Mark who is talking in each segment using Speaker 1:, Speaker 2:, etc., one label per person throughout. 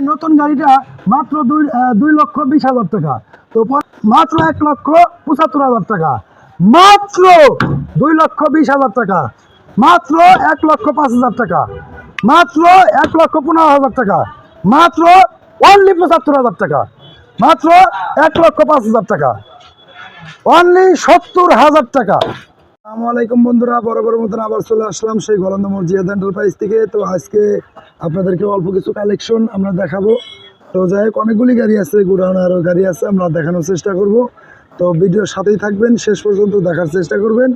Speaker 1: নতুন গাড়িটা মাত্র দুই দুই লক্ষ বিশ হাজার টাকা। তো মাত্র এক লক্ষ পঁচাত্তর হাজার টাকা। মাত্র দুই লক্ষ বিশ হাজার টাকা। মাত্র এক লক্ষ পাঁচ হাজার টাকা। মাত্র এক লক্ষ পনেরো হাজার টাকা। মাত্র অনলি পঁচাত্তর হাজার টাকা। মাত্র এক লক্ষ পাঁচ হাজার টাকা। অনলি সত্তর হাজার টাকা। আলাইকুম বন্ধুরা, বড় মতন আবার চলে আসলাম সেই গলন্দ মসজিদ এন্টারপ্রাইজ থেকে। তো আজকে আপনাদেরকে অল্প কিছু কালেকশন আমরা দেখাবো। তো যাই হোক, অনেকগুলি গাড়ি আছে গুড়ানো আরও গাড়ি আছে, আমরা দেখানোর চেষ্টা করব। তো ভিডিওর সাথেই থাকবেন, শেষ পর্যন্ত দেখার চেষ্টা করবেন।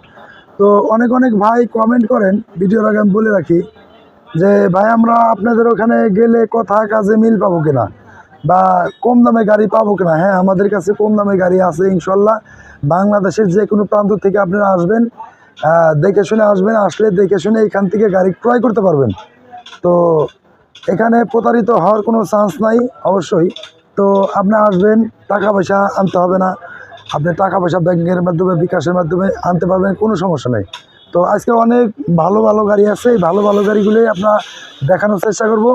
Speaker 1: তো অনেক অনেক ভাই কমেন্ট করেন, ভিডিওর আগে আমি বলে রাখি যে, ভাই, আমরা আপনাদের ওখানে গেলে কথা কাজে মিল পাবো কিনা? বা কম দামে গাড়ি পাবো কিনা? হ্যাঁ আমাদের কাছে কম দামে গাড়ি আছে, ইনশাল্লাহ। বাংলাদেশের যে কোনো প্রান্ত থেকে আপনারা আসবেন দেখে শুনে আসবেন, আসলে দেখে শুনে এখান থেকে গাড়ি ক্রয় করতে পারবেন। তো এখানে প্রতারিত হওয়ার কোনো চান্স নাই, অবশ্যই। তো আপনি আসবেন, টাকা পয়সা আনতে হবে না। আপনি টাকা পয়সা ব্যাংকের মাধ্যমে, বিকাশের মাধ্যমে আনতে পারবেন, কোনো সমস্যা নেই। তো আজকে অনেক ভালো ভালো গাড়ি আছে। এই ভালো ভালো গাড়িগুলোই আপনার দেখানোর চেষ্টা করব।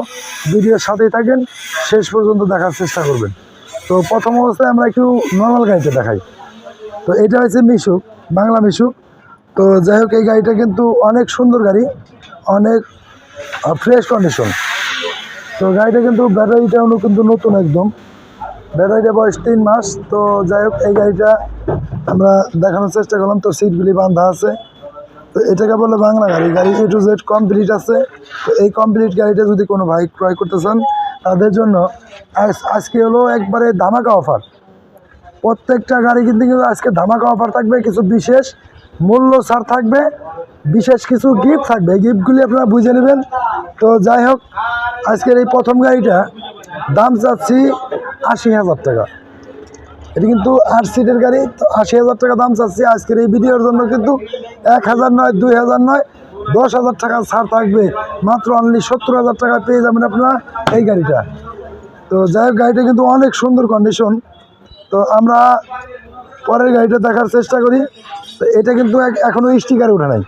Speaker 1: ভিডিওর সাথেই থাকেন, শেষ পর্যন্ত দেখার চেষ্টা করবেন। তো প্রথম অবস্থায় আমরা একটু নর্মাল গাড়িতে দেখাই। তো এটা হচ্ছে মিশুক, বাংলা মিশুক। তো যাই হোক, এই গাড়িটা কিন্তু অনেক সুন্দর গাড়ি, অনেক ফ্রেশ কন্ডিশন তো গাড়িটা কিন্তু ব্যাটারিটাও কিন্তু নতুন একদম। ব্যাটারিটা বয়স তিন মাস। তো যাই হোক, এই গাড়িটা আমরা দেখানোর চেষ্টা করলাম। তো সিটগুলি বাঁধা আছে। তো এটাকে বলে বাংলা গাড়ি। গাড়ি এ টু জেড কমপ্লিট আছে। তো এই কমপ্লিট গাড়িটা যদি কোনো ভাই ক্রয় করতে চান, তাদের জন্য আজ- আজকে হলো একবারে ধামাকা অফার প্রত্যেকটা গাড়ি কিন্তু কিন্তু আজকে ধামাকা অফার থাকবে, কিছু বিশেষ মূল্য ছাড় থাকবে, বিশেষ কিছু গিফট থাকবে। গিফটগুলি আপনারা বুঝে নেবেন। তো যাই হোক, আজকের এই প্রথম গাড়িটা দাম চাচ্ছি আশি হাজার টাকা। এটা কিন্তু আট সিটের গাড়ি, তো আশি হাজার টাকা দাম চাচ্ছি আজকের এই ভিডিওর জন্য কিন্তু। এক হাজার নয়, দুই হাজার নয়, দশ হাজার টাকা ছাড় থাকবে। মাত্র অনলি সত্তর হাজার টাকা পেয়ে যাবেন আপনারা এই গাড়িটা। তো যাই হোক, গাড়িটা কিন্তু অনেক সুন্দর কন্ডিশন তো আমরা পরের গাড়িটা দেখার চেষ্টা করি। তো এটা কিন্তু এক- এখনও স্টিকার ওঠে নাই।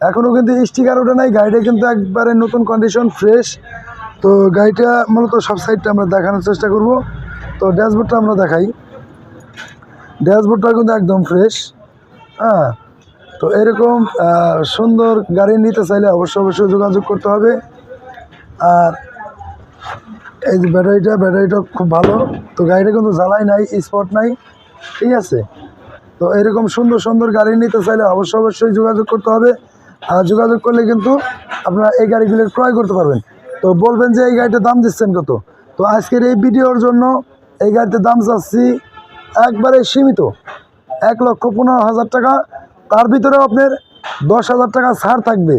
Speaker 1: এখনও কিন্তু স্টিকার ওঠে নাই। গাড়িটা কিন্তু একবারে নতুন কন্ডিশন ফ্রেশ তো গাড়িটা মূলত সব সাইডটা আমরা দেখানোর চেষ্টা করব। তো ড্যাশবোর্ডটা আমরা দেখাই। ড্যাশবোর্ডটা কিন্তু একদম ফ্রেশ হ্যাঁ। তো এরকম সুন্দর গাড়ি নিতে চাইলে অবশ্যই অবশ্যই যোগাযোগ করতে হবে। আর এই যে ব্যাটারিটা ব্যাটারিটা খুব ভালো। তো গাড়িটা কিন্তু জ্বালাই নাই, স্পট নাই, ঠিক আছে? তো এরকম সুন্দর সুন্দর গাড়ি নিতে চাইলে অবশ্যই অবশ্যই যোগাযোগ করতে হবে। আর যোগাযোগ করলে কিন্তু আপনারা এই গাড়িগুলো ক্রয় করতে পারবেন। তো বলবেন যে এই গাড়িটার দাম দিচ্ছেন কত? তো আজকের এই ভিডিওর জন্য এই গাড়িটার দাম চাচ্ছি একবারে সীমিত, এক লক্ষ পনেরো হাজার টাকা। তার ভিতরেও আপনার দশ হাজার টাকা ছাড় থাকবে।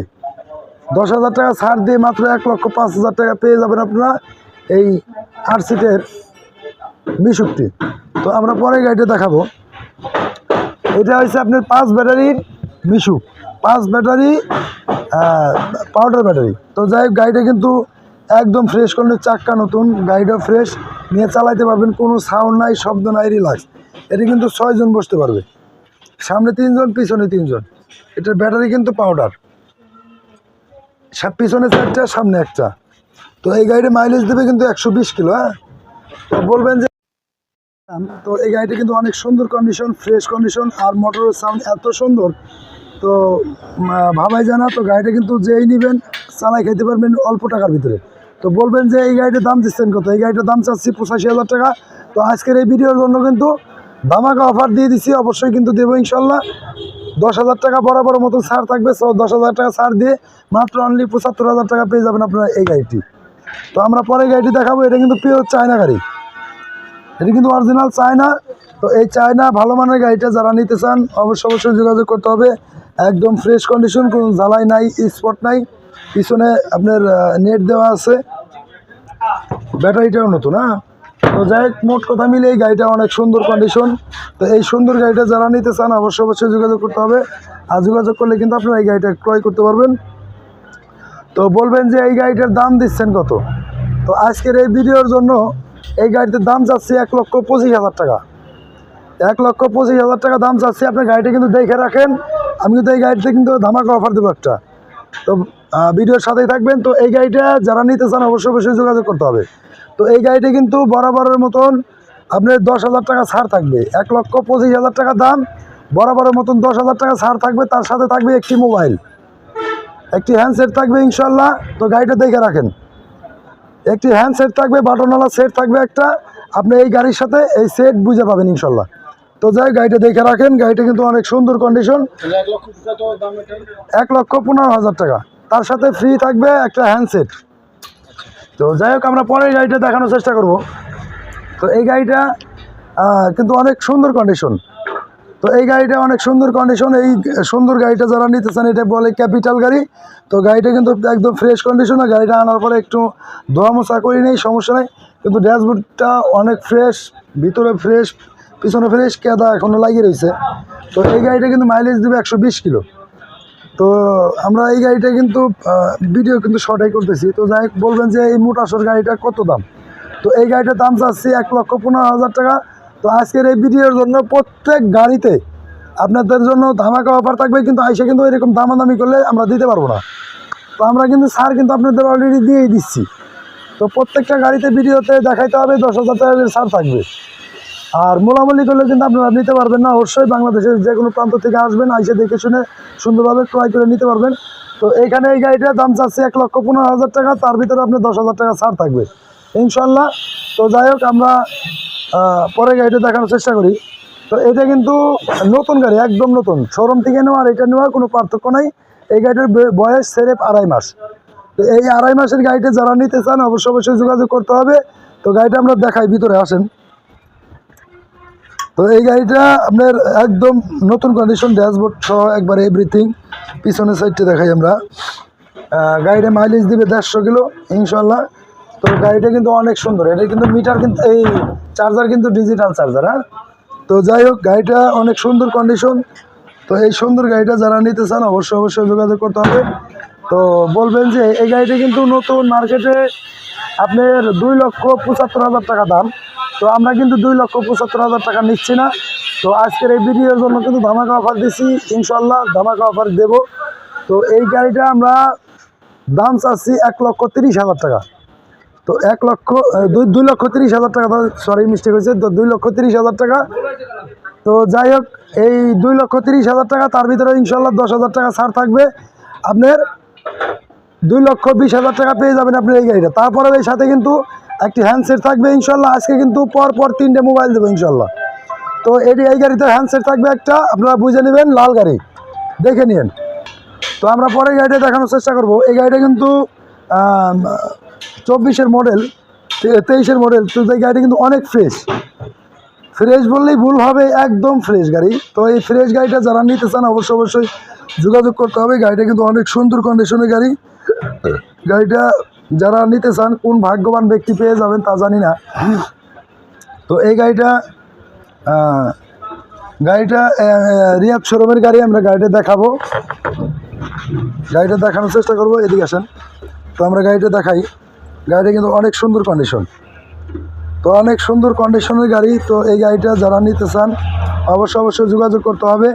Speaker 1: দশ হাজার টাকা ছাড় দিয়ে মাত্র এক লক্ষ পাঁচ হাজার টাকা পেয়ে যাবেন আপনারা এই আট সিটের মিশুকটি। তো আমরা পরে গাড়িটা দেখাবো। এটা হচ্ছে আপনার পাঁচ ব্যাটারির মিশু পাঁচ ব্যাটারি পাউডার ব্যাটারি। তো যাই গাড়িটা কিন্তু একদম ফ্রেশ করলে চাক্কা নতুন। গাড়িটা ফ্রেশ নিয়ে চালাইতে পারবেন, কোনো সাউন্ড নাই, শব্দ নাই রিল্যাক্স এটা কিন্তু ছয়জন বসতে পারবে। সামনে তিনজন, পিছনে তিনজন। এটার ব্যাটারি কিন্তু পাউডার পিছনে চারটা, সামনে একটা। তো এই গাড়িটা মাইলেজ দেবে কিন্তু একশো বিশ কিলো হ্যাঁ? তো বলবেন যে তো এই গাড়িটা কিন্তু অনেক সুন্দর কন্ডিশন ফ্রেশ কন্ডিশন আর মোটরের সাউন্ড এত সুন্দর। তো ভাবাই জানা তো গাড়িটা কিন্তু যেই নেবেন, চালাই খেতে পারবেন অল্প টাকার ভিতরে। তো বলবেন যে এই গাড়িটার দাম দিচ্ছেন কত? এই গাড়িটার দাম চাচ্ছি পঁচাশি হাজার টাকা। তো আজকের এই ভিডিওর জন্য কিন্তু ধামাকা অফার দিয়ে দিছি, অবশ্যই কিন্তু দেবো ইনশাল্লাহ। দশ হাজার টাকা বরাবর মতো ছাড় থাকবে সো দশ হাজার টাকা ছাড় দিয়ে মাত্র অনলি পঁচাত্তর হাজার টাকা পেয়ে যাবেন আপনারা এই গাড়িটি। তো আমরা পরে গাড়িটি দেখাবো, এটা কিন্তু পিওর চায়না গাড়ি। এটা কিন্তু অরিজিনাল চায়না, তো এই চায়না ভালো মানের গাড়িটা যারা নিতে চান অবশ্যই অবশ্যই যোগাযোগ করতে হবে। একদম ফ্রেশ কন্ডিশন কোনো জ্বালাই নাই স্পট নাই। পিছনে আপনার নেট দেওয়া আছে। ব্যাটারিটাও নতুন হ্যাঁ? তো যাই হোক, মোট কথা মিলে এই গাড়িটা অনেক সুন্দর কন্ডিশন তো এই সুন্দর গাড়িটা যারা নিতে চান, অবশ্যই অবশ্যই যোগাযোগ করতে হবে। আর যোগাযোগ করলে কিন্তু আপনারা এই গাড়িটা ক্রয় করতে পারবেন। তো বলবেন যে এই গাড়িটার দাম দিচ্ছেন কত? তো আজকের এই ভিডিওর জন্য এই গাড়িটার দাম যাচ্ছে এক লক্ষ পঁচিশ হাজার টাকা। এক লক্ষ পঁচিশ হাজার টাকা দাম চাচ্ছি আপনার গাড়িটা কিন্তু দেখে রাখেন। আমি কিন্তু এই গাড়িতে কিন্তু ধামাকা অফার দেবো একটা। তো ভিডিওর সাথেই থাকবেন। তো এই গাড়িটা যারা নিতে চান অবশ্যই অবশ্যই যোগাযোগ করতে হবে। তো এই গাড়িটা কিন্তু বরাবরের মতন আপনার দশ হাজার টাকা ছাড় থাকবে। এক লক্ষ পঁচিশ হাজার টাকা দাম বরাবরের মতন দশ হাজার টাকা ছাড় থাকবে। তার সাথে থাকবে একটি মোবাইল। একটি হ্যান্ডসেট থাকবে ইনশাল্লাহ তো গাড়িটা দেখে রাখেন। একটি হ্যান্ডসেট থাকবে বাটনওয়ালা সেট থাকবে একটা। আপনি এই গাড়ির সাথে এই সেট বুঝে পাবেন ইনশাল্লাহ তো যাই গাড়িটা দেখে রাখেন। গাড়িটা কিন্তু অনেক সুন্দর কন্ডিশন
Speaker 2: এক লক্ষ
Speaker 1: পনেরো হাজার টাকা। তার সাথে ফ্রি থাকবে একটা হ্যান্ডসেট তো যাই হোক, আমরা পরের গাড়িটা দেখানোর চেষ্টা করব। তো এই গাড়িটা কিন্তু অনেক সুন্দর কন্ডিশন তো এই গাড়িটা অনেক সুন্দর কন্ডিশন এই সুন্দর গাড়িটা যারা নিতে চান এটা বলে ক্যাপিটাল গাড়ি। তো গাড়িটা কিন্তু একদম ফ্রেশ কন্ডিশনে গাড়িটা আনার পরে একটু ধোয়া মোছা করি নেই, সমস্যা নেই। কিন্তু ড্যাশবোর্ডটা অনেক ফ্রেশ ভিতরে ফ্রেশ পিছনে ফ্রেশ কেদা এখনও লাগিয়ে রয়েছে তো এই গাড়িটা কিন্তু মাইলেজ দেবে একশো বিশ কিলো। তো আমরা এই গাড়িটা কিন্তু ভিডিও কিন্তু শর্টাই করতেছি। তো যাই বলবেন যে এই মোটাসর গাড়িটা কত দাম? তো এই গাড়িটার দাম চাচ্ছি এক লক্ষ পনেরো হাজার টাকা। তো আজকের এই ভিডিওর জন্য প্রত্যেক গাড়িতে আপনাদের জন্য ধামাকা অফার থাকবে, কিন্তু আইসে কিন্তু এরকম দামাদামি করলে আমরা দিতে পারব না। তো আমরা কিন্তু সার কিন্তু আপনাদের অলরেডি দিয়েই দিচ্ছি। তো প্রত্যেকটা গাড়িতে ভিডিওতে দেখাইতে হবে, দশ হাজার টাকা সার থাকবে। আর মোলামুলি করলে কিন্তু আপনারা নিতে পারবেন না। অবশ্যই বাংলাদেশের যে কোনো প্রান্ত থেকে আসবেন, আইসে দেখে শুনে সুন্দরভাবে ক্রয় করে নিতে পারবেন। তো এখানে এই গাড়িটার দাম চাচ্ছে এক লক্ষ পনেরো হাজার টাকা, তার ভিতরে আপনার দশ হাজার টাকা ছাড় থাকবে। ইনশাল্লাহ তো যাই হোক, আমরা পরে গাড়িটা দেখানোর চেষ্টা করি। তো এটা কিন্তু নতুন গাড়ি, একদম নতুন। শোরুম থেকে নেওয়া আর এটা নেওয়ার কোনো পার্থক্য নাই। এই গাড়িটার বয়স সেরেপ আড়াই মাস। তো এই আড়াই মাসের গাড়িটা যারা নিতে চান, অবশ্যই অবশ্যই যোগাযোগ করতে হবে। তো গাড়িটা আমরা দেখাই, ভিতরে আসেন। তো এই গাড়িটা আপনার একদম নতুন কন্ডিশন ড্যাশবোর্ড সহ একবার এভরিথিং পিছনের সাইডটা দেখাই আমরা। গাড়িটা মাইলেজ দিবে দেড়শো কিলো ইনশাল্লাহ তো গাড়িটা কিন্তু অনেক সুন্দর। এটা কিন্তু মিটার কিন্তু, এই চার্জার কিন্তু ডিজিটাল চার্জার হ্যাঁ? তো যাই হোক, গাড়িটা অনেক সুন্দর কন্ডিশন তো এই সুন্দর গাড়িটা যারা নিতে চান, অবশ্যই অবশ্যই যোগাযোগ করতে হবে। তো বলবেন যে, এই গাড়িটা কিন্তু নতুন মার্কেটে আপনার দুই লক্ষ পঁচাত্তর হাজার টাকা দাম। তো আমরা কিন্তু দুই লক্ষ পঁচাত্তর হাজার টাকা নিচ্ছি না। তো আজকের এই ভিডিওর জন্য কিন্তু ধামাকা অফার দিচ্ছি ইনশাল্লাহ ধামাকা অফার দেব। তো এই গাড়িটা আমরা দাম চাচ্ছি এক লক্ষ তিরিশ হাজার টাকা। তো এক লক্ষ দুই দুই লক্ষ তিরিশ হাজার টাকা সরি মিস্টেক হয়েছে। তো দুই লক্ষ তিরিশ হাজার টাকা। তো যাই হোক, এই দুই লক্ষ তিরিশ হাজার টাকা, তার ভিতরে ইনশাল্লাহ দশ হাজার টাকা ছাড় থাকবে। আপনার দুই লক্ষ বিশ হাজার টাকা পেয়ে যাবেন আপনি এই গাড়িটা। তারপরে এই সাথে কিন্তু একটি হ্যান্ডসেট থাকবে ইনশাল্লাহ। আজকে কিন্তু পর পর তিনটে মোবাইল দেবো ইনশাল্লাহ। তো এটি এই গাড়িতে হ্যান্ডসেট থাকবে একটা, আপনারা বুঝে নেবেন, লাল গাড়ি। দেখে নিন তো আমরা পরে গাড়িটা দেখানোর চেষ্টা করব। এই গাড়িটা কিন্তু চব্বিশের মডেল তেইশের মডেল তো এই গাড়িটা কিন্তু অনেক ফ্রেশ ফ্রেশ বললেই ভুল হবে, একদম ফ্রেশ গাড়ি। তো এই ফ্রেশ গাড়িটা যারা নিতে চান, অবশ্যই অবশ্যই যোগাযোগ করতে হবে। গাড়িটা কিন্তু অনেক সুন্দর কন্ডিশনের গাড়ি। গাড়িটা যারা নিতে চান, কোন ভাগ্যবান ব্যক্তি পেয়ে যাবেন তা জানি না। তো এই গাড়িটা গাড়িটা রিয়াদ শোরুমের গাড়ি, আমরা গাড়িটা দেখাবো। গাড়িটা দেখানোর চেষ্টা করব, এদিকে আসেন। তো আমরা গাড়িটা দেখাই। গাড়িটা কিন্তু অনেক সুন্দর কন্ডিশন তো অনেক সুন্দর কন্ডিশনের গাড়ি, তো এই গাড়িটা যারা নিতে চান, অবশ্যই অবশ্যই যোগাযোগ করতে হবে।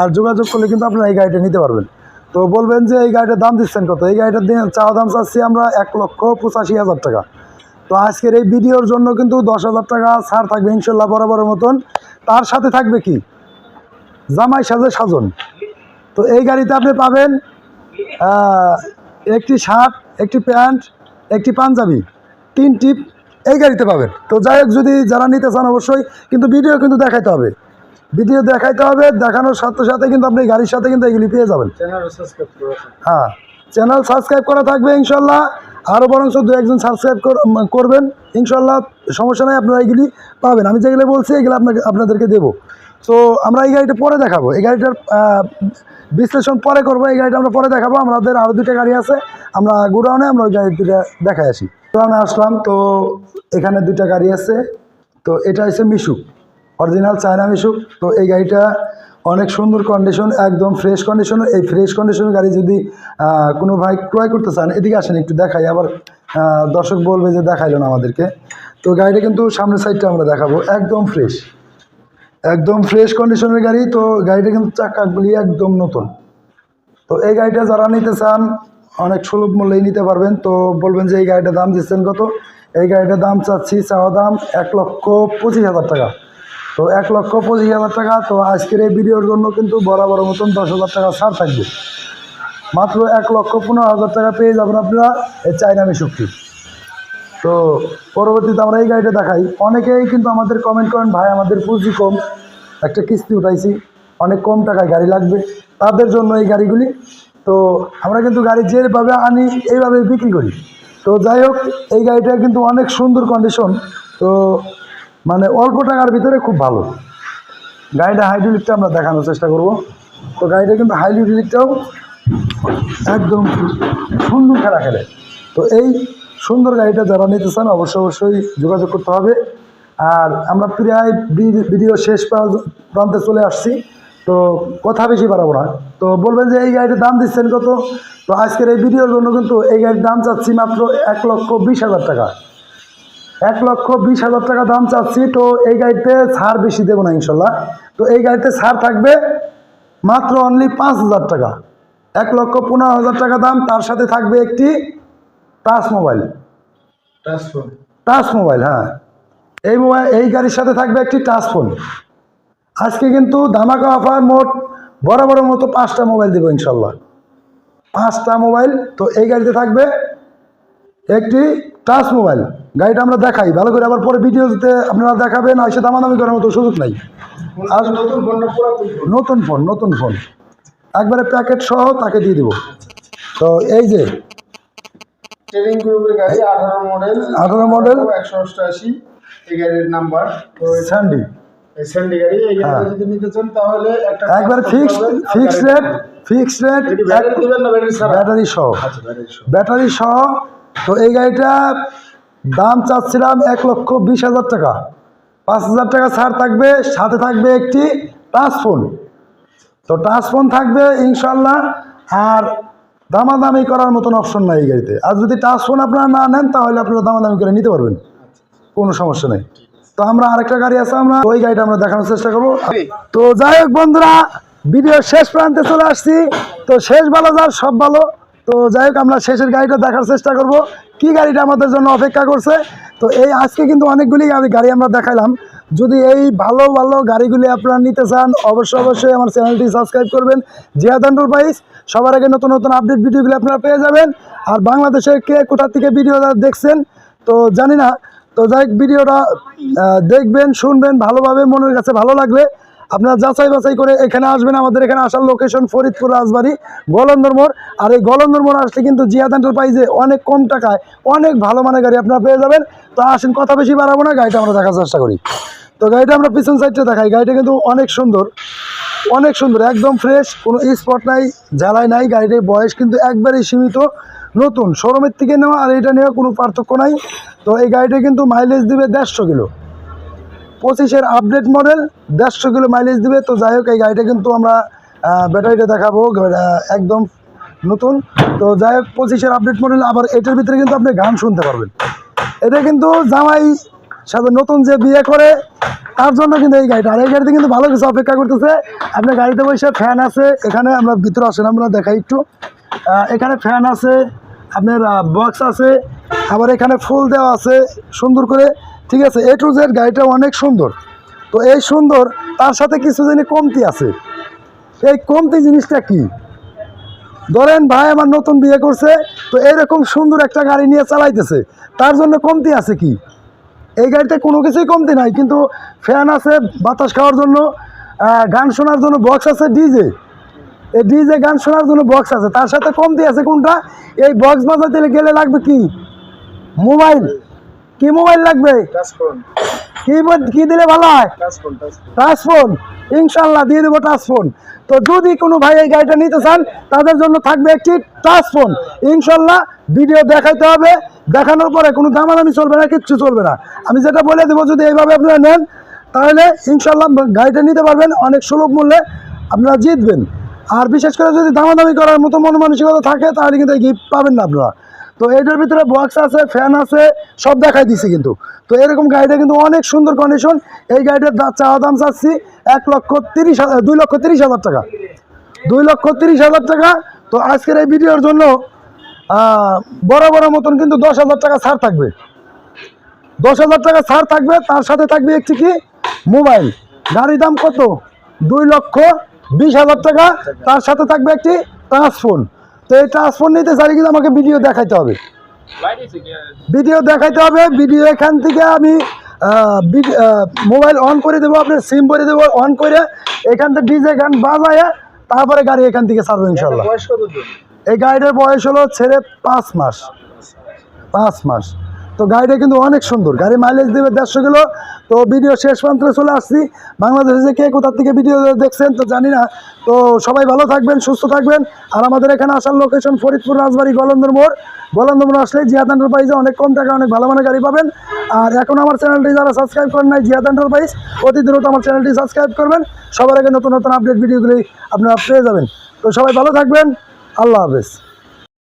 Speaker 1: আর যোগাযোগ করলে কিন্তু আপনারা এই গাড়িটা নিতে পারবেন। তো বলবেন যে এই গাড়িটার দাম দিচ্ছেন কত? এই গাড়িটার চাওয়া দাম চাচ্ছি আমরা এক লক্ষ পঁচাশি হাজার টাকা। তো আজকের এই ভিডিওর জন্য কিন্তু দশ হাজার টাকা ছাড় থাকবে ইনশাল্লাহ বরাবরের মতন। তার সাথে থাকবে কি? জামাই সাজে সাজন। তো এই গাড়িতে আপনি পাবেন একটি শার্ট, একটি প্যান্ট, একটি পাঞ্জাবি, তিন টিপ এই গাড়িতে পাবেন। তো যাই হোক, যদি যারা নিতে চান অবশ্যই কিন্তু ভিডিও কিন্তু দেখাইতে হবে। ভিডিও দেখাইতে হবে দেখানোর সাথে সাথে কিন্তু আপনি গাড়ির সাথে কিন্তু এগুলি পেয়ে যাবেন। হ্যাঁ চ্যানেল সাবস্ক্রাইব করা থাকবে ইনশাল্লাহ আরও বরঞ্চ দু একজন সাবস্ক্রাইব করবেন ইনশাল্লাহ সমস্যা নাই আপনারা এইগুলি পাবেন। আমি যেগুলো বলছি এগুলো আপনাকে আপনাদেরকে দেবো। তো আমরা এই গাড়িটা পরে দেখাবো। এই গাড়িটার বিশ্লেষণ পরে করব। এই গাড়িটা আমরা পরে দেখাবো। আমাদের আরও দুটো গাড়ি আছে। আমরা গুডাউনে আমরা ওই গাড়ি দুটা দেখাই আসি। গুডাউনে আসলাম তো এখানে দুটা গাড়ি আছে। তো এটা হচ্ছে মিশুক। অরিজিনাল চায়না মিশুক। তো এই গাড়িটা অনেক সুন্দর কন্ডিশন একদম ফ্রেশ কন্ডিশন এই ফ্রেশ কন্ডিশনের গাড়ি যদি কোনো ভাই ক্রয় করতে চান, এদিকে আসেন একটু দেখাই। আবার দর্শক বলবে যে দেখাইলো না আমাদেরকে। তো গাড়িটা কিন্তু সামনের সাইডটা আমরা দেখাবো। একদম ফ্রেশ একদম ফ্রেশ কন্ডিশনের গাড়ি। তো গাড়িটা কিন্তু চাকাগুলি একদম নতুন। তো এই গাড়িটা যারা নিতে চান, অনেক সুলভ মূল্যেই নিতে পারবেন। তো বলবেন যে এই গাড়িটার দাম দিচ্ছেন কত? এই গাড়িটার দাম চাচ্ছি চাওয়া দাম এক লক্ষ পঁচিশ হাজার টাকা। তো এক লক্ষ পঁচিশ হাজার টাকা, তো আজকের এই ভিডিওর জন্য কিন্তু বরাবর মতন দশ হাজার টাকা ছাড় থাকবে। মাত্র এক লক্ষ পনেরো হাজার টাকা পেয়ে যাবেন আপনারা এই চাইনামি শক্তি তো পরবর্তীতে আমরা এই গাড়িটা দেখাই। অনেকেই কিন্তু আমাদের কমেন্ট করেন, ভাই, আমাদের পুঁজি কম, একটা কিস্তি উঠাইছি, অনেক কম টাকায় গাড়ি লাগবে। তাদের জন্য এই গাড়িগুলি। তো আমরা কিন্তু গাড়ি যেভাবে আনি এইভাবে বিক্রি করি। তো যাই হোক, এই গাড়িটা কিন্তু অনেক সুন্দর কন্ডিশন তো মানে অল্প টাকার ভিতরে খুব ভালো। গাড়িটা হাইড্রোলিকটা আমরা দেখানোর চেষ্টা করব। তো গাড়িটা কিন্তু হাইড্রোলিকটাও একদম সুন্দর খেলা খেলে। তো এই সুন্দর গাড়িটা যারা নিতে চান অবশ্যই অবশ্যই যোগাযোগ করতে হবে। আর আমরা প্রায় ভিডিও শেষ প্রা- প্রান্তে চলে আসছি। তো কথা বেশি বাড়াবো না। তো বলবেন যে এই গাড়িটার দাম দিচ্ছেন কত? তো আজকের এই ভিডিওর জন্য কিন্তু এই গাড়ির দাম চাচ্ছি মাত্র এক লক্ষ বিশ হাজার টাকা। এক লক্ষ বিশ হাজার টাকা দাম চাচ্ছি। তো এই গাড়িতে ছাড় বেশি দেবো না ইনশাল্লাহ। তো এই গাড়িতে ছাড় থাকবে মাত্র অনলি পাঁচ হাজার টাকা। এক লক্ষ পনেরো হাজার টাকা দাম তার সাথে থাকবে একটি টাচ মোবাইল
Speaker 2: টাচ
Speaker 1: মোবাইল হ্যাঁ। এই মোবাইল এই গাড়ির সাথে থাকবে একটি টাচ ফোন আজকে কিন্তু ধামাকা অফার মোট বরাবরের মতো পাঁচটা মোবাইল দেবো ইনশাল্লাহ। পাঁচটা মোবাইল তো এই গাড়িতে থাকবে একটি টাচ মোবাইল। গাড়িটা আমরা দেখাই ভালো করে। আবার পরে ভিডিওতে আপনারা দেখাবেন আর সে দামাদামি করার মতো সুযোগ নাই।
Speaker 2: আর নতুন ফোন
Speaker 1: নতুন ফোন নতুন ফোন একবারে প্যাকেট সহ তাকে দিয়ে দিব। তো এই যে
Speaker 2: গ্রুপের গাড়ি আঠারো মডেল
Speaker 1: 18 model।
Speaker 2: একশো অষ্টআশি এই গাড়ির নাম্বার
Speaker 1: স্যান্ডি হ্যাঁ।
Speaker 2: যদি নিতে চান তাহলে
Speaker 1: একবার fixed fixed rate fixed rate
Speaker 2: battery
Speaker 1: সহ।
Speaker 2: আচ্ছা ব্যাটারি সহ।
Speaker 1: ব্যাটারি সহ তো এই গাড়িটা দাম চাচ্ছিলাম এক লক্ষ বিশ হাজার টাকা। পাঁচ হাজার টাকা ছাড় থাকবে, সাথে থাকবে একটি টাচ ফোন। তো টাচ ফোন থাকবে ইনশাল্লাহ আর দামাদামি করার মতন অপশন নাই এই গাড়িতে। আর যদি টাচ ফোন আপনারা না নেন, তাহলে আপনারা দামাদামি করে নিতে পারবেন। কোনো সমস্যা নেই। তো আমরা আরেকটা গাড়ি আছে, আমরা ওই গাড়িটা আমরা দেখানোর চেষ্টা করব। তো যাই হোক বন্ধুরা ভিডিও শেষ প্রান্তে চলে আসছি। তো শেষ ভালো যার, সব ভালো। তো যাই হোক, আমরা শেষের গাড়িটা দেখার চেষ্টা করব। কি গাড়িটা আমাদের জন্য অপেক্ষা করছে? তো এই আজকে কিন্তু অনেকগুলি গাড়ি আমরা দেখাইলাম। যদি এই ভালো ভালো গাড়িগুলি আপনারা নিতে চান, অবশ্যই অবশ্যই আমার চ্যানেলটি সাবস্ক্রাইব করবেন। জিয়াদ এন্টারপ্রাইজ সবার আগে নতুন নতুন আপডেট ভিডিওগুলি আপনারা পেয়ে যাবেন। আর বাংলাদেশের কে কোথা থেকে ভিডিও দেখছেন, তো জানি না। তো যাই ভিডিওটা দেখবেন, শুনবেন, ভালোভাবে মনের কাছে ভালো লাগলে। আপনারা যাচাই বাছাই করে এখানে আসবেন। আমাদের এখানে আসার লোকেশন ফরিদপুর রাজবাড়ি, গলন্দর মোড়। আর এই গলন্দর মোড় আসলে কিন্তু জিয়াদ এন্টারপ্রাইজে অনেক কম টাকায় অনেক ভালো মানের গাড়ি আপনারা পেয়ে যাবেন। তো আসেন, কথা বেশি বাড়াবো না, গাড়িটা আমরা দেখার চেষ্টা করি। তো গাড়িটা আমরা পিছন সাইডটা দেখাই। গাড়িটা কিন্তু অনেক সুন্দর অনেক সুন্দর, একদম ফ্রেশ কোনো স্পট নাই জ্বালাই নাই। গাড়িটির বয়স কিন্তু একবারেই সীমিত, নতুন। শোরুমের থেকে নেওয়া আর এটা নেওয়া কোনো পার্থক্য নাই। তো এই গাড়িটা কিন্তু মাইলেজ দিবে দেড়শো কিলো। পঁচিশের আপডেট মডেল দেড়শো কিলো মাইলেজ দিবে। তো যাই হোক, এই গাড়িটা কিন্তু আমরা ব্যাটারিটা দেখাবো। একদম নতুন। তো যাই হোক, পঁচিশের আপডেট মডেল আবার এটার ভিতরে কিন্তু আপনি গান শুনতে পারবেন। এটা কিন্তু জামাই সাথে নতুন যে বিয়ে করে, তার জন্য কিন্তু এই গাড়িটা। আর এই গাড়িতে কিন্তু ভালো কিছু অপেক্ষা করতেছে। আপনার গাড়িতে বসে ফ্যান আছে। এখানে আমরা ভিতরে আসেন, আমরা দেখাই একটু। এখানে ফ্যান আছে, আপনার বক্স আছে। আবার এখানে ফুল দেওয়া আছে, সুন্দর করে। ঠিক আছে এ টু জেড গাড়িটা অনেক সুন্দর। তো এই সুন্দর, তার সাথে কিছু জিনিস কমতি আছে। এই কমতি জিনিসটা কি? ধরেন ভাই আমার নতুন বিয়ে করছে, তো এরকম সুন্দর একটা গাড়ি নিয়ে চালাইতেছে, তার জন্য কমতি আছে কি? এই গাড়িতে কোনো কিছুই কমতি নাই, কিন্তু ফ্যান আছে, বাতাস খাওয়ার জন্য গান শোনার জন্য বক্স আছে ডিজে এই ডিজে গান শোনার জন্য বক্স আছে, তার সাথে কমতি আছে কোনটা? এই বক্স বাজাতে গেলে লাগবে কি? মোবাইল কি মোবাইল লাগবে?
Speaker 2: টাচ ফোন
Speaker 1: কি কি দিলে ভালো হয়?
Speaker 2: টাচ ফোন
Speaker 1: ইনশাল্লাহ দিয়ে দেবো টাচফোন তো যদি কোনো ভাই এই গাড়িটা নিতে চান তাদের জন্য থাকবে একটি টাচফোন ইনশাল্লাহ ভিডিও দেখাইতে হবে। দেখানোর পরে কোনো দামাদামি চলবে না কিচ্ছু চলবে না। আমি যেটা বলে দেবো যদি এইভাবে আপনারা নেন তাহলে ইনশাল্লাহ গাড়িটা নিতে পারবেন। অনেক সুলভ মূল্যে আপনারা জিতবেন। আর বিশেষ করে যদি দামাদামি করার মতো মন মানসিকতা থাকে তাহলে কিন্তু এই গিফট পাবেন না আপনারা। তো এটার ভিতরে বক্স আছে ফ্যান আছে, সব দেখাই দিছি কিন্তু। তো এরকম গাড়িটা কিন্তু অনেক সুন্দর কন্ডিশন এই গাড়িটার চাওয়া দাম চাচ্ছি এক লক্ষ তিরিশ হাজার দুই লক্ষ তিরিশ হাজার টাকা। দুই লক্ষ তিরিশ হাজার টাকা। তো আজকের এই ভিডিওর জন্য বড় বড় মতন কিন্তু দশ হাজার টাকা ছাড় থাকবে। দশ হাজার টাকা ছাড় থাকবে, তার সাথে থাকবে একটি কি? মোবাইল। গাড়ির দাম কত? দুই লক্ষ বিশ হাজার টাকা। তার সাথে থাকবে একটি ট্রান্সফোন। তো এই ট্রান্সফোন নিতে চাই কিন্তু আমাকে ভিডিও দেখাইতে হবে। ভিডিও দেখাইতে হবে ভিডিও এখান থেকে আমি মোবাইল অন করে দেবো আপনার সিম করে দেবো অন করে এখান থেকে ডিজে গান বাজায় তারপরে গাড়ি এখান থেকে ছাড়বো ইনশাল্লাহ এই গাড়িটার বয়স হলো ছেড়ে পাঁচ মাস। পাঁচ মাস। তো গাড়িটা কিন্তু অনেক সুন্দর। গাড়ি মাইলেজ দেবে দেড়শো কিলো। তো ভিডিও শেষ প্রান্তে চলে আসছি। বাংলাদেশে যে কে কোথার থেকে ভিডিও দেখছেন তো জানি না। তো সবাই ভালো থাকবেন, সুস্থ থাকবেন। আর আমাদের এখানে আসার লোকেশন ফরিদপুর রাজবাড়ি গলন্দর মোড়। গলন্দর মোড় আসলে জিয়াদ এন্টারপ্রাইজে অনেক কম টাকা অনেক ভালো মানের গাড়ি পাবেন। আর এখন আমার চ্যানেলটি যারা সাবস্ক্রাইব করেন নাই, জিয়াদ এন্টারপ্রাইজ অতি দ্রুত আমার চ্যানেলটি সাবস্ক্রাইব করবেন। সবার আগে নতুন নতুন আপডেট ভিডিওগুলি আপনারা পেয়ে যাবেন। তো সবাই ভালো থাকবেন। আল্লাহ হাফেজ।